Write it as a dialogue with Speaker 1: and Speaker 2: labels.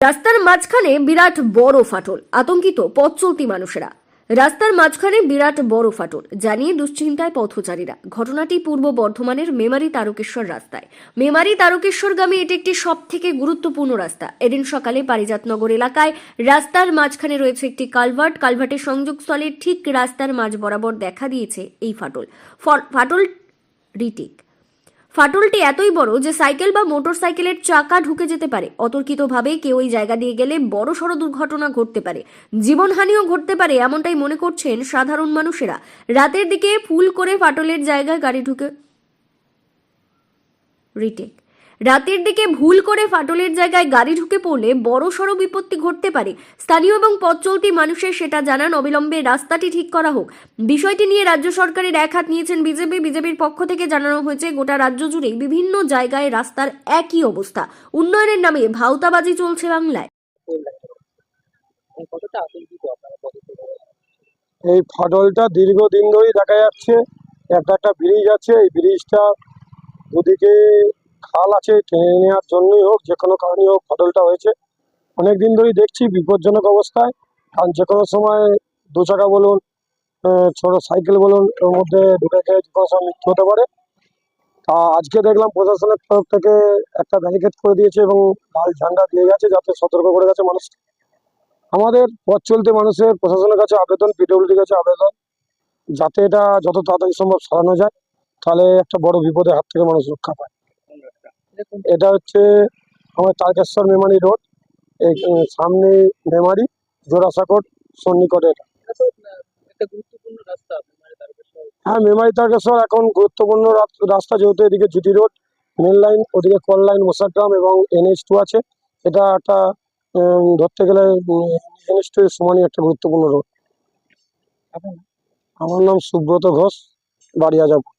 Speaker 1: রাস্তার মাঝখানে বিরাট বড় ফাটল, আতঙ্কিত পথ চলতি মানুষেরা। রাস্তার মাঝখানে বিরাট বড় ফাটল, জানিয়ে দুশ্চিন্তায় পথচারীরা। ঘটনাটি পূর্ব বর্ধমানের মেমারি তারকেশ্বর রাস্তায়। মেমারি তারকেশ্বরগামী এটি একটি সব থেকে গুরুত্বপূর্ণ রাস্তা। এদিন সকালে পারিজাতনগর এলাকায় রাস্তার মাঝখানে রয়েছে একটি কালভার্ট। কালভার্টের সংযোগস্থলে ঠিক রাস্তার মাঝ বরাবর দেখা দিয়েছে এই ফাটল। ফাটল রিটিক ফাটলটি এতই বড় যে সাইকেল বা মোটর সাইকেলের চাকা ঢুকে যেতে পারে। অতর্কিতভাবে কেউ ওই জায়গা দিয়ে গেলে বড় সড় দুর্ঘটনা ঘটতে পারে। জীবনহানিও ঘটতে পারে এমনটাই মনে করছেন সাধারণ মানুষেরা। রাতের দিকে ফুল করে ফাটলের জায়গায় গাড়ি ঢুকে রিটেক। রাতের দিকে ভুল করে ফাটলের জায়গায় গাড়ি ঢুকে পড়লে বড় সড় বিপত্তি ঘটতে পারে। স্থানীয় এবং পথ চলতি মানুষের সেটা জানান অবিলম্বে রাস্তাটি ঠিক করা হোক। বিষয়টি নিয়ে রাজ্য সরকারের এক হাত নিয়েছেন বিজেপি। বিজেপির পক্ষ থেকে জানানো হয়েছে গোটা রাজ্য জুড়ে বিভিন্ন জায়গায় রাস্তার একই অবস্থা। উন্নয়নের নামে ভাউতাবাজি চলছে বাংলায়।
Speaker 2: এই ফাটলটা দীর্ঘদিন ধরেই দেখা যাচ্ছে। একটা একটা ব্রিজ আছে এই ব্রিজটা দুদিকে খাল আছে, টেনে নেওয়ার জন্যই হোক, যে কোনো কারণেই হোক ফাটলটা হয়েছে। অনেক দিন ধরেই দেখছি বিপজ্জনক অবস্থায়। কারণ যে কোনো সময় দু চাকা বলুন ছোট সাইকেল বলুন ওর মধ্যে ঢুকে গিয়ে যে কোনো সময় মৃত্যু হতে পারে। তা আজকে দেখলাম প্রশাসনের তরফ থেকে একটা ব্যারিকেড করে দিয়েছে এবং লাল ঝান্ডা দিয়ে গেছে যাতে সতর্ক করে গেছে মানুষ আমাদের পথ চলতে মানুষের প্রশাসনের কাছে আবেদন পিডব্লিউডির কাছে আবেদন, যাতে এটা যত তাড়াতাড়ি সম্ভব সরানো যায়, তাহলে একটা বড় বিপদের হাত থেকে মানুষ রক্ষা পায়। এটা হচ্ছে আমার তারকেশ্বর মেমারি রোড। সামনে মেমারি জোড়াসাঁকোট সন্নিকট এটা।
Speaker 3: তারকেশ্বর।
Speaker 2: হ্যাঁ মেমারি তারকেশ্বর এখন গুরুত্বপূর্ণ রাস্তা যেহেতু এদিকে জুটি রোড মেন লাইন ওদিকে কল লাইন মোসাগ্রাম এবং এনএইচ টু আছে। এটা একটা ধরতে গেলে এনএইচ টু এর সমানই একটা গুরুত্বপূর্ণ রোড। আমার নাম সুব্রত ঘোষ বাড়ি আজাপুর